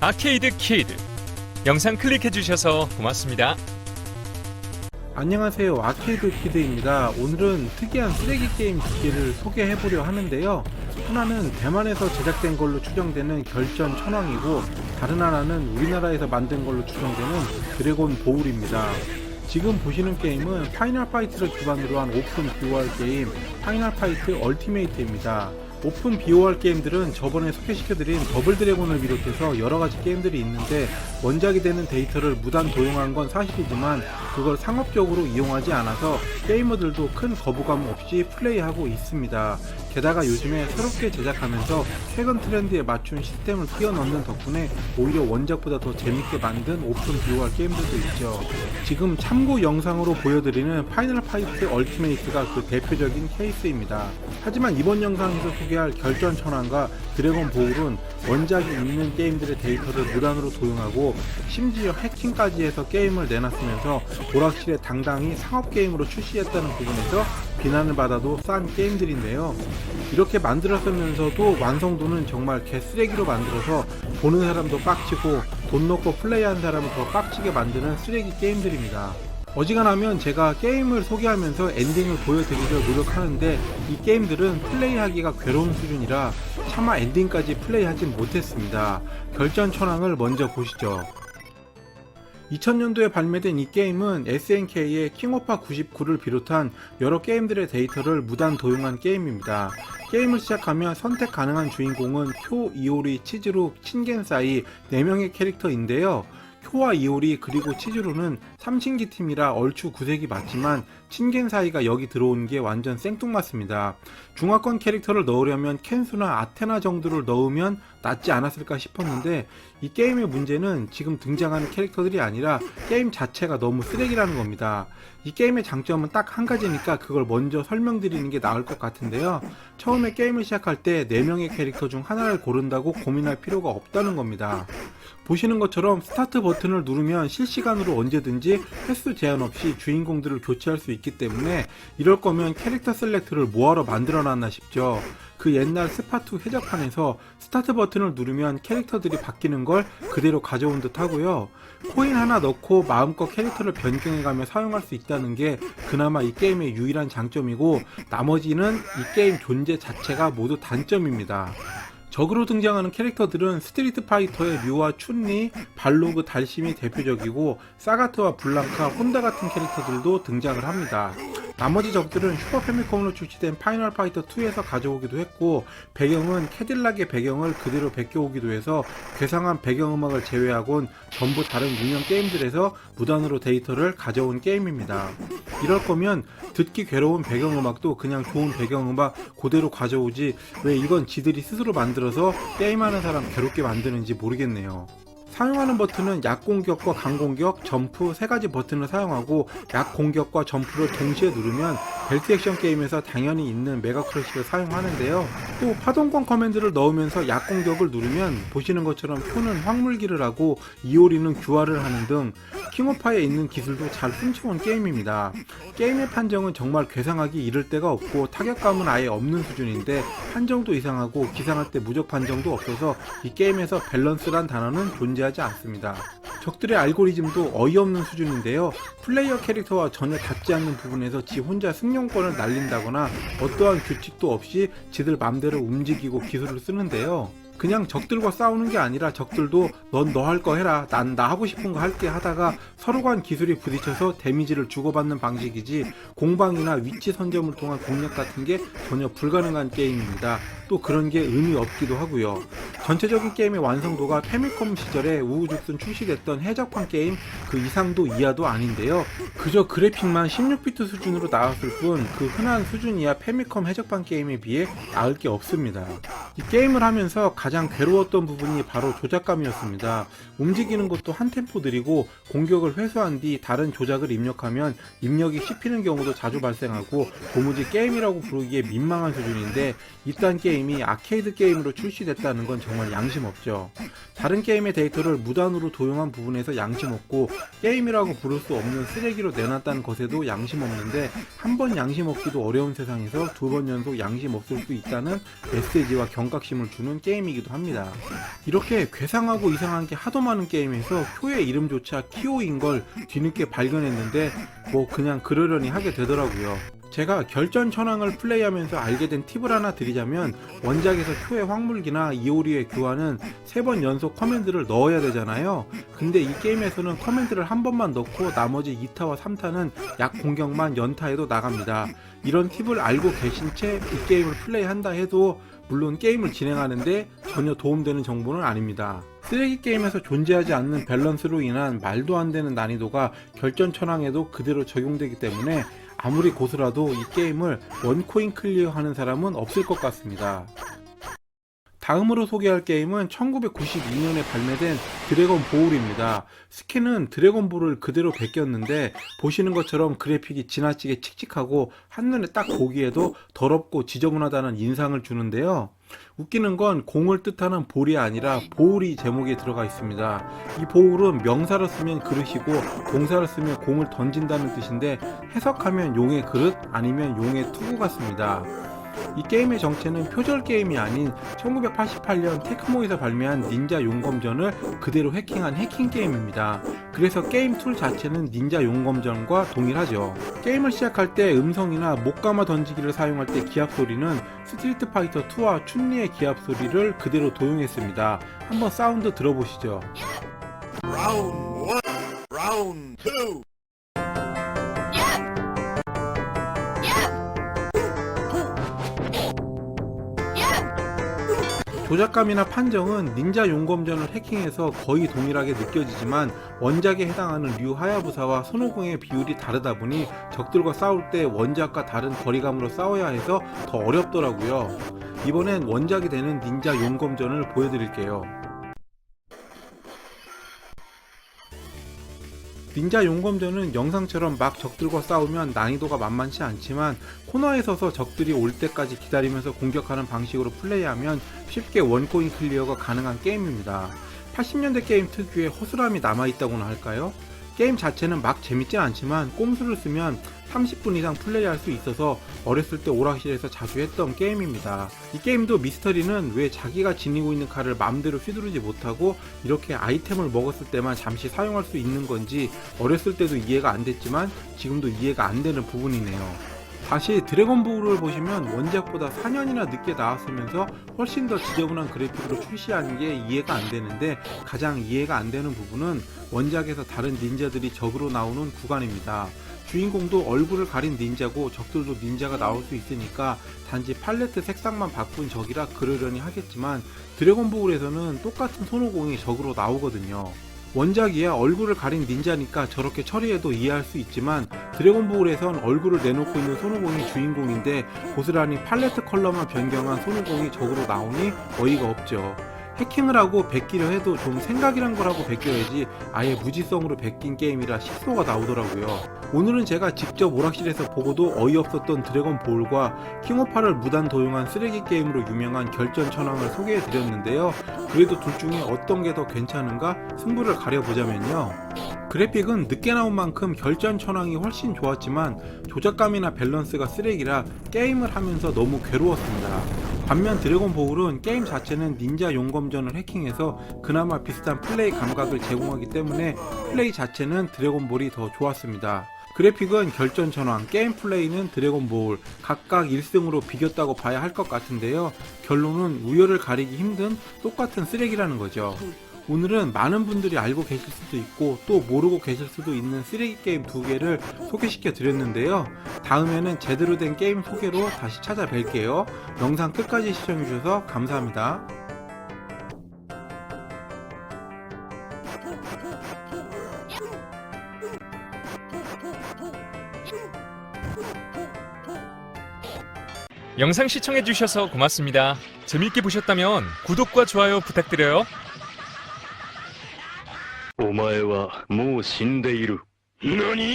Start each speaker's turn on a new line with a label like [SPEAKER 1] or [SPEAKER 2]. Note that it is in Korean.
[SPEAKER 1] 아케이드 키드. 영상 클릭해 주셔서 고맙습니다.
[SPEAKER 2] 안녕하세요. 아케이드 키드입니다. 오늘은 특이한 쓰레기 게임 두 개를 소개해 보려 하는데요. 하나는 대만에서 제작된 걸로 추정되는 결전 천왕이고 다른 하나는 우리나라에서 만든 걸로 추정되는 드래곤 보울입니다. 지금 보시는 게임은 파이널 파이트를 기반으로 한 오픈 비오할 게임 파이널 파이트 얼티메이트입니다 오픈 비오할 게임들은 저번에 소개시켜드린 더블 드래곤을 비롯해서 여러가지 게임들이 있는데 원작이 되는 데이터를 무단 도용한 건 사실이지만 그걸 상업적으로 이용하지 않아서 게이머들도 큰 거부감 없이 플레이하고 있습니다. 게다가 요즘에 새롭게 제작하면서 최근 트렌드에 맞춘 시스템을 끼워 넣는 덕분에 오히려 원작보다 더 재밌게 만든 오픈 비오할 게임들도 있죠. 지금 참고 영상으로 보여드리는 파이널 파이트 얼티메이트가 그 대표적인 케이스입니다. 하지만 이번 영상에서 소개할 결전 천왕과 드래곤 보울은 원작이 있는 게임들의 데이터를 무단으로 도용하고 심지어 해킹까지 해서 게임을 내놨으면서 오락실에 당당히 상업 게임으로 출시했다는 부분에서 비난을 받아도 싼 게임들인데요. 이렇게 만들었으면서도 완성도는 정말 개쓰레기로 만들어서 보는 사람도 빡치고 돈 넣고 플레이하는 사람을 더 빡치게 만드는 쓰레기 게임들입니다. 어지간하면 제가 게임을 소개하면서 엔딩을 보여드리려 노력하는데 이 게임들은 플레이하기가 괴로운 수준이라 차마 엔딩까지 플레이하진 못했습니다. 결전 천왕을 먼저 보시죠. 2000년도에 발매된 이 게임은 SNK의 킹오파 99를 비롯한 여러 게임들의 데이터를 무단 도용한 게임입니다. 게임을 시작하면 선택 가능한 주인공은 쿄, 이오리, 치즈루, 친겐 사이 4명의 캐릭터인데요. 쿄와 이오리 그리고 치즈루는 삼신기 팀이라 얼추 구색이 맞지만 친겐 사이가 여기 들어온 게 완전 생뚱맞습니다. 중화권 캐릭터를 넣으려면 켄수나 아테나 정도를 넣으면 낫지 않았을까 싶었는데 이 게임의 문제는 지금 등장하는 캐릭터들이 아니라 게임 자체가 너무 쓰레기라는 겁니다. 이 게임의 장점은 딱 한 가지니까 그걸 먼저 설명드리는 게 나을 것 같은데요. 처음에 게임을 시작할 때 4명의 캐릭터 중 하나를 고른다고 고민할 필요가 없다는 겁니다. 보시는 것처럼 스타트 버튼을 누르면 실시간으로 언제든지 횟수 제한 없이 주인공들을 교체할 수 있기 때문에 이럴 거면 캐릭터 셀렉트를 뭐하러 만들어 놨나 싶죠. 그 옛날 스파2 해적판에서 스타트 버튼을 누르면 캐릭터들이 바뀌는 걸 그대로 가져온 듯 하고요. 코인 하나 넣고 마음껏 캐릭터를 변경해가며 사용할 수 있다는 게 그나마 이 게임의 유일한 장점이고 나머지는 이 게임 존재 자체가 모두 단점입니다. 적으로 등장하는 캐릭터들은 스트리트 파이터의 류와 춘리, 발로그 달심이 대표적이고 사가트와 블랑카, 혼다 같은 캐릭터들도 등장을 합니다. 나머지 적들은 슈퍼 패미컴으로 출시된 파이널 파이터 2에서 가져오기도 했고 배경은 캐딜락의 배경을 그대로 베껴오기도 해서 괴상한 배경음악을 제외하곤 전부 다른 유명 게임들에서 무단으로 데이터를 가져온 게임입니다. 이럴 거면 듣기 괴로운 배경음악도 그냥 좋은 배경음악 그대로 가져오지 왜 이건 지들이 스스로 만들어서 게임하는 사람 괴롭게 만드는지 모르겠네요. 사용하는 버튼은 약 공격과 강 공격, 점프 세 가지 버튼을 사용하고 약 공격과 점프를 동시에 누르면 벨트 액션 게임에서 당연히 있는 메가 크러쉬를 사용하는데요. 또 파동권 커맨드를 넣으면서 약 공격을 누르면 보시는 것처럼 표는 확물기를 하고 이오리는 규화를 하는 등 킹오파에 있는 기술도 잘 훔쳐온 게임입니다. 게임의 판정은 정말 괴상하기 이를 데가 없고 타격감은 아예 없는 수준인데 판정도 이상하고 기상할 때 무적 판정도 없어서 이 게임에서 밸런스란 단어는 존재하지 않습니다. 적들의 알고리즘도 어이없는 수준인데요. 플레이어 캐릭터와 전혀 닿지 않는 부분에서 지 혼자 승 용권을 날린다거나 어떠한 규칙도 없이 지들 맘대로 움직이고 기술을 쓰는데요. 그냥 적들과 싸우는 게 아니라 적들도 넌 너 할 거 해라 난 나 하고 싶은 거 할게 하다가 서로 간 기술이 부딪혀서 데미지를 주고받는 방식이지 공방이나 위치 선점을 통한 공략 같은 게 전혀 불가능한 게임입니다. 또 그런 게 의미 없기도 하고요. 전체적인 게임의 완성도가 페미컴 시절에 우후죽순 출시됐던 해적판 게임 그 이상도 이하도 아닌데요. 그저 그래픽만 16비트 수준으로 나왔을 뿐 그 흔한 수준 이하 페미컴 해적판 게임에 비해 나을 게 없습니다. 이 게임을 하면서 가장 괴로웠던 부분이 바로 조작감이었습니다. 움직이는 것도 한 템포 느리고 공격을 회수한 뒤 다른 조작을 입력하면 입력이 씹히는 경우도 자주 발생하고 도무지 게임이라고 부르기에 민망한 수준인데 이딴 게임 게임이 아케이드 게임으로 출시됐다는 건 정말 양심 없죠. 다른 게임의 데이터를 무단으로 도용한 부분에서 양심 없고 게임이라고 부를 수 없는 쓰레기로 내놨다는 것에도 양심 없는데 한 번 양심 없기도 어려운 세상에서 두 번 연속 양심 없을 수 있다는 메시지와 경각심을 주는 게임이기도 합니다. 이렇게 괴상하고 이상한 게 하도 많은 게임에서 쿄의 이름조차 키오인 걸 뒤늦게 발견했는데 뭐 그냥 그러려니 하게 되더라고요. 제가 결전 천왕을 플레이하면서 알게 된 팁을 하나 드리자면 원작에서 쿄의 확물기나 이오리의 교환은 세번 연속 커맨드를 넣어야 되잖아요. 근데 이 게임에서는 커맨드를 한 번만 넣고 나머지 2타와 3타는 약 공격만 연타해도 나갑니다. 이런 팁을 알고 계신 채 이 게임을 플레이한다 해도 물론 게임을 진행하는데 전혀 도움되는 정보는 아닙니다. 쓰레기 게임에서 존재하지 않는 밸런스로 인한 말도 안 되는 난이도가 결전 천왕에도 그대로 적용되기 때문에 아무리 고수라도 이 게임을 원코인 클리어 하는 사람은 없을 것 같습니다. 다음으로 소개할 게임은 1992년에 발매된 드래곤 보울입니다. 스킨은 드래곤 볼을 그대로 베꼈는데 보시는 것처럼 그래픽이 지나치게 칙칙하고 한눈에 딱 보기에도 더럽고 지저분하다는 인상을 주는데요. 웃기는 건 공을 뜻하는 볼이 아니라 보울이 제목에 들어가 있습니다. 이 보울은 명사로 쓰면 그릇이고 동사로 쓰면 공을 던진다는 뜻인데 해석하면 용의 그릇 아니면 용의 투구 같습니다. 이 게임의 정체는 표절 게임이 아닌 1988년 테크모에서 발매한 닌자 용검전을 그대로 해킹한 해킹 게임입니다. 그래서 게임 툴 자체는 닌자 용검전과 동일하죠. 게임을 시작할 때 음성이나 목감아 던지기를 사용할 때 기합 소리는 스트리트 파이터 2와 춘리의 기합 소리를 그대로 도용했습니다. 한번 사운드 들어보시죠.
[SPEAKER 3] Round one. Round two.
[SPEAKER 2] 조작감이나 판정은 닌자 용검전을 해킹해서 거의 동일하게 느껴지지만 원작에 해당하는 류 하야부사와 손오공의 비율이 다르다 보니 적들과 싸울 때 원작과 다른 거리감으로 싸워야 해서 더 어렵더라고요. 이번엔 원작이 되는 닌자 용검전을 보여드릴게요. 닌자 용검전은 영상처럼 막 적들과 싸우면 난이도가 만만치 않지만 코너에 서서 적들이 올 때까지 기다리면서 공격하는 방식으로 플레이하면 쉽게 원코인 클리어가 가능한 게임입니다. 80년대 게임 특유의 허술함이 남아있다고나 할까요? 게임 자체는 막 재밌진 않지만 꼼수를 쓰면 30분 이상 플레이할 수 있어서 어렸을 때 오락실에서 자주 했던 게임입니다. 이 게임도 미스터리는 왜 자기가 지니고 있는 칼을 마음대로 휘두르지 못하고 이렇게 아이템을 먹었을 때만 잠시 사용할 수 있는 건지 어렸을 때도 이해가 안 됐지만 지금도 이해가 안 되는 부분이네요. 다시 드래곤볼을 보시면 원작보다 4년이나 늦게 나왔으면서 훨씬 더 지저분한 그래픽으로 출시하는 게 이해가 안 되는데 가장 이해가 안 되는 부분은 원작에서 다른 닌자들이 적으로 나오는 구간입니다. 주인공도 얼굴을 가린 닌자고 적들도 닌자가 나올 수 있으니까 단지 팔레트 색상만 바꾼 적이라 그러려니 하겠지만 드래곤볼에서는 똑같은 손오공이 적으로 나오거든요. 원작이야 얼굴을 가린 닌자니까 저렇게 처리해도 이해할 수 있지만 드래곤볼에선 얼굴을 내놓고 있는 손오공이 주인공인데 고스란히 팔레트 컬러만 변경한 손오공이 적으로 나오니 어이가 없죠. 해킹을 하고 베끼려 해도 좀 생각이란 걸 하고 베껴야지 아예 무지성으로 베낀 게임이라 식소가 나오더라고요. 오늘은 제가 직접 오락실에서 보고도 어이없었던 드래곤 볼과 킹오파를 무단 도용한 쓰레기 게임으로 유명한 결전 천왕을 소개해 드렸는데요. 그래도 둘 중에 어떤 게 더 괜찮은가 승부를 가려보자면요. 그래픽은 늦게 나온 만큼 결전 천왕이 훨씬 좋았지만 조작감이나 밸런스가 쓰레기라 게임을 하면서 너무 괴로웠습니다. 반면 드래곤 보울은 게임 자체는 닌자 용검전을 해킹해서 그나마 비슷한 플레이 감각을 제공하기 때문에 플레이 자체는 드래곤볼이 더 좋았습니다. 그래픽은 결전 전환, 게임 플레이는 드래곤볼 각각 1승으로 비겼다고 봐야 할 것 같은데요. 결론은 우열을 가리기 힘든 똑같은 쓰레기라는 거죠. 오늘은 많은 분들이 알고 계실 수도 있고 또 모르고 계실 수도 있는 쓰레기 게임 두 개를 소개시켜 드렸는데요. 다음에는 제대로 된 게임 소개로 다시 찾아뵐게요. 영상 끝까지 시청해 주셔서 감사합니다.
[SPEAKER 1] 영상 시청해주셔서 고맙습니다. 재밌게 보셨다면 구독과 좋아요 부탁드려요.
[SPEAKER 4] お前はもう死んでいる。何？